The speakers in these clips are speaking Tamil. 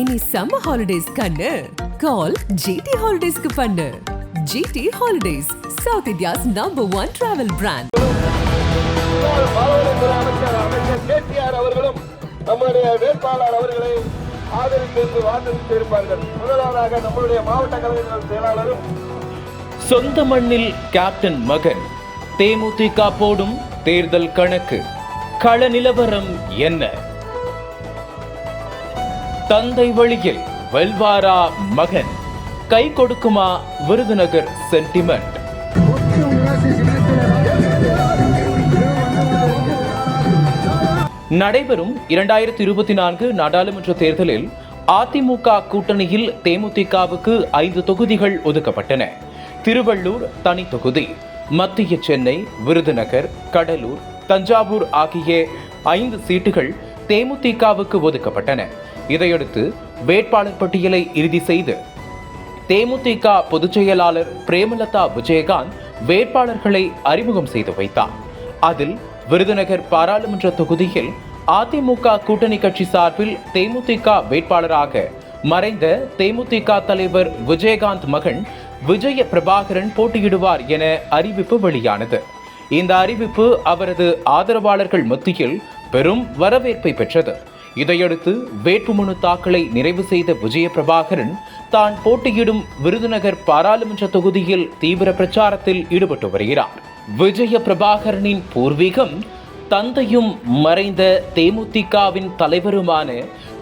இனி சம்மர் ஹாலிடேஸ் கண்ணு. கால் ஜிடி ஹாலிடேஸ்க்கு பண்ணு. GD holidays south India's number one travel brand KTR அவர்களும் நம்முடைய வேட்பாளர் அவர்களை ஆதரித்து வாக்களித்திருப்பார்கள் முதலாவதாக நம்முடைய மாவட்ட கழகங்கள் செயலாளரும் சொந்த மண்ணில் கேப்டன் மகன் தேமுதிக போடும் தேர்தல் கணக்கு. கள நிலவரம் என்ன? தந்தை வழியில் வெல்வாரா மகன். கை கொடுக்குமா விருதுநகர் சென்டிமெண்ட். நடைபெறும் இரண்டாயிரத்தி இருபத்தி நான்கு நாடாளுமன்ற தேர்தலில் அதிமுக கூட்டணியில் தேமுதிகவுக்கு ஐந்து தொகுதிகள் ஒதுக்கப்பட்டன. திருவள்ளூர் தனி தொகுதி மத்திய சென்னை விருதுநகர் கடலூர் தஞ்சாவூர் ஆகிய ஐந்து சீட்டுகள் தேமுதிகவுக்கு ஒதுக்கப்பட்டன. இதையடுத்து வேட்பாளர் பட்டியலை இறுதி செய்து தேமுதிக பொதுச் செயலாளர் பிரேமலதா விஜயகாந்த் வேட்பாளர்களை அறிமுகம் செய்து வைத்தார். அதில் விருதுநகர் பாராளுமன்ற தொகுதியில் அதிமுக கூட்டணி கட்சி சார்பில் தேமுதிக வேட்பாளராக மறைந்த தேமுதிக தலைவர் விஜயகாந்த் மகன் விஜய பிரபாகரன் போட்டியிடுவார் என அறிவிப்பு வெளியானது. இந்த அறிவிப்பு அவரது ஆதரவாளர்கள் மத்தியில் பெரும் வரவேற்பை பெற்றது. இதையடுத்து வேட்புமனு தாக்கலை நிறைவு செய்த விஜயபிரபாகரன் தான் போட்டியிடும் விருதுநகர் பாராளுமன்ற தொகுதியில் தீவிர பிரச்சாரத்தில் ஈடுபட்டு வருகிறார். விஜய பிரபாகரனின் பூர்வீகம் தந்தையும் மறைந்த தேமுதிகவின் தலைவருமான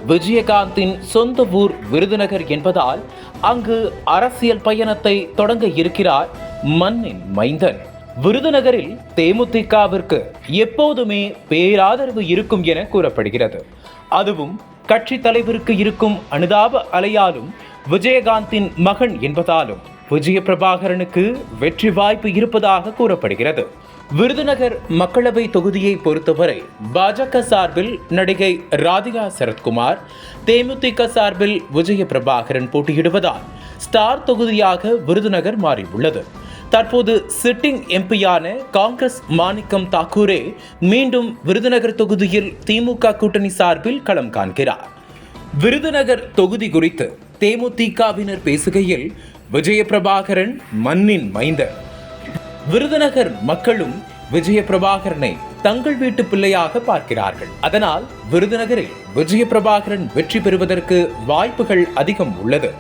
விஜயகாந்தின் சொந்த ஊர் விருதுநகர் என்பதால் அங்கு அரசியல் பயணத்தை தொடங்க இருக்கிறார் மண்ணின் மைந்தன். விருதுநகரில் தேமுதிகவிற்கு எப்போதுமே பேராதரவு இருக்கும் என கூறப்படுகிறது. அதுவும் கட்சி தலைவருக்கு இருக்கும் அனுதாப அலையாலும் விஜயகாந்தின் மகன் என்பதாலும் விஜய பிரபாகரனுக்கு வெற்றி வாய்ப்பு இருப்பதாக கூறப்படுகிறது. விருதுநகர் மக்களவை தொகுதியை பொறுத்தவரை பாஜக சார்பில் நடிகை ராதிகா சரத்குமார் தேமுதிக சார்பில் விஜய பிரபாகரன் போட்டியிடுவதால் ஸ்டார் தொகுதியாக விருதுநகர் மாறியுள்ளது. தற்போது சிட்டிங் எம்பியான காங்கிரஸ் மாணிக்கம் தாக்கூரே மீண்டும் விருதுநகர் தொகுதியில் திமுக கூட்டணி சார்பில் களம் காண்கிறார். விருதுநகர் தொகுதி குறித்து தேமுதிகவினர் பேசுகையில் விஜயபிரபாகரன் மண்ணின் மைந்தர். விருதுநகர் மக்களும் விஜயபிரபாகரனை தங்கள் வீட்டு பிள்ளையாக பார்க்கிறார்கள். அதனால் விருதுநகரில் விஜயபிரபாகரன் வெற்றி பெறுவதற்கு வாய்ப்புகள் அதிகம் உள்ளது.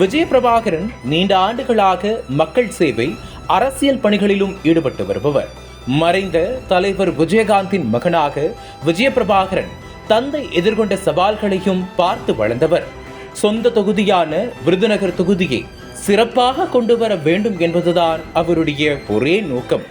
விஜயபிரபாகரன் நீண்ட ஆண்டுகளாக மக்கள் சேவை அரசியல் பணிகளிலும் ஈடுபட்டு வருபவர். மறைந்த தலைவர் விஜயகாந்தின் மகனாக விஜயபிரபாகரன் தந்தை எதிர்கொண்ட சவால்களையும் பார்த்து வளர்ந்தவர். சொந்த தொகுதியான விருதுநகர் தொகுதியை சிறப்பாக கொண்டு வர வேண்டும் என்பதுதான் அவருடைய ஒரே நோக்கம்.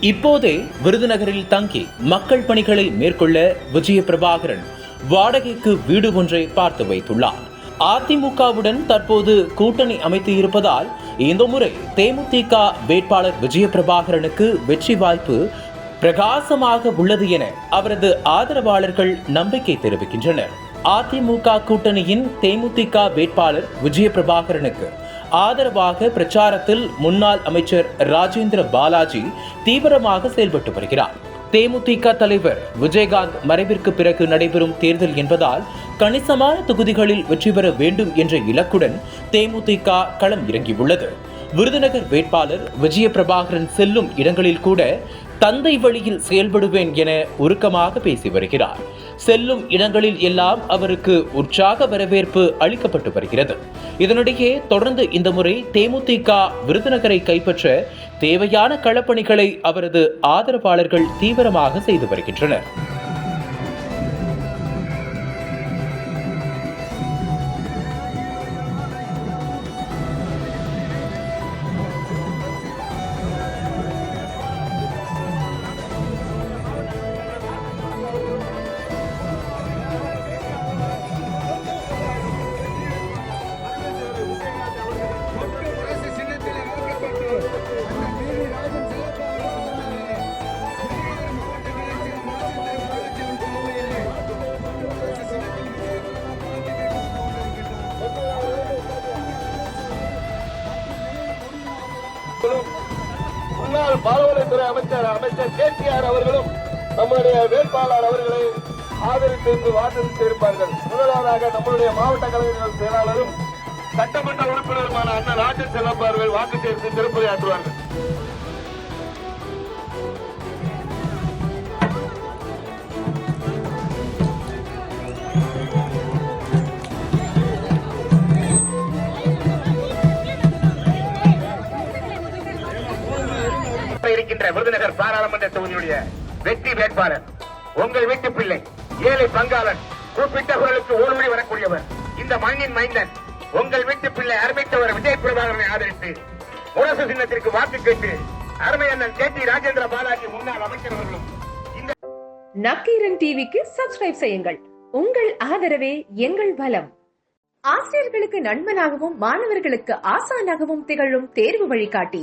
இப்போதே விருதுநகரில் தங்கி மக்கள் பணிகளை மேற்கொள்ள விஜய பிரபாகரன் வாடகைக்கு வீடு ஒன்றை பார்த்து வைத்துள்ளார். அதிமுகவுடன் தற்போது கூட்டணி அமைத்து இருப்பதால் இந்த முறை தேமுதிக வேட்பாளர் விஜயபிரபாகரனுக்கு வெற்றி வாய்ப்பு பிரகாசமாக உள்ளது என அவரது ஆதரவாளர்கள் நம்பிக்கை தெரிவிக்கின்றனர். அதிமுக கூட்டணியின் தேமுதிக வேட்பாளர் விஜயபிரபாகரனுக்கு ஆதரவாக பிரச்சாரத்தில் முன்னாள் அமைச்சர் ராஜேந்திர பாலாஜி தீவிரமாக செயல்பட்டு வருகிறார். தேமுதிக தலைவர் விஜயகாந்த் மறைவிற்கு பிறகு நடைபெறும் தேர்தல் என்பதால் கணிசமான தொகுதிகளில் வெற்றி பெற வேண்டும் என்ற இலக்குடன் தேமுதிக களம் இறங்கியுள்ளது. விருதுநகர் வேட்பாளர் விஜய பிரபாகரன் செல்லும் இடங்களில் கூட தந்தை வழியில் செயல்படுவேன் என உருக்கமாக பேசி வருகிறார். செல்லும் இடங்களில் எல்லாம் அவருக்கு உற்சாக வரவேற்பு அளிக்கப்பட்டு வருகிறது. இதனிடையே தொடர்ந்து இந்த முறை தேமுதிக விருதுநகரை கைப்பற்ற தேவையான களப்பணிகளை அவரது ஆதரவாளர்கள் தீவிரமாக செய்து வருகின்றனர். முன்னாள் பால்வளத்துறை அமைச்சர் அமைச்சர் கேடிஆர் அவர்களும் நம்முடைய வேட்பாளர் அவர்களை ஆதரித்து வாக்களித்திருப்பார்கள். முதலாவதாக நம்முடைய மாவட்ட கலைஞர்கள் செயலாளரும் சட்டமன்ற உறுப்பினருமான அண்ணன் ராஜன் செல்லப்பா அவர்கள் வாக்கு சேர்த்து திருப்பதி ஆற்றுவார்கள். விருதுநகர் பாராளுமன்ற தொகுதியுடைய வெற்றி வேட்பாளர் உங்கள் வீட்டு பிள்ளை ஏழை பங்காளன் கூப்பிட்ட குரலுக்கு ஒரு மணி வரக்கூடியவர் இந்த மண்ணின் மைந்தன் உங்கள் வீட்டு பிள்ளை அருமைத்தவர் விஜய் பிரபாகரனை ஆதரித்து முரசு சின்னத்திற்கு வாக்கு கேட்டு அருமை அண்ணன் கே டி ராஜேந்திர பாலாஜி முன்னாள் அமைச்சர்களும் நக்கீரன் டிவிக்கு சப்ஸ்கிரைப் செய்யுங்கள். உங்கள் ஆதரவே எங்கள் பலம். ஆசிரியர்களுக்கு நண்பனாகவும் மாணவர்களுக்கு ஆசானாகவும் திகழும் தேர்வு வழிகாட்டி.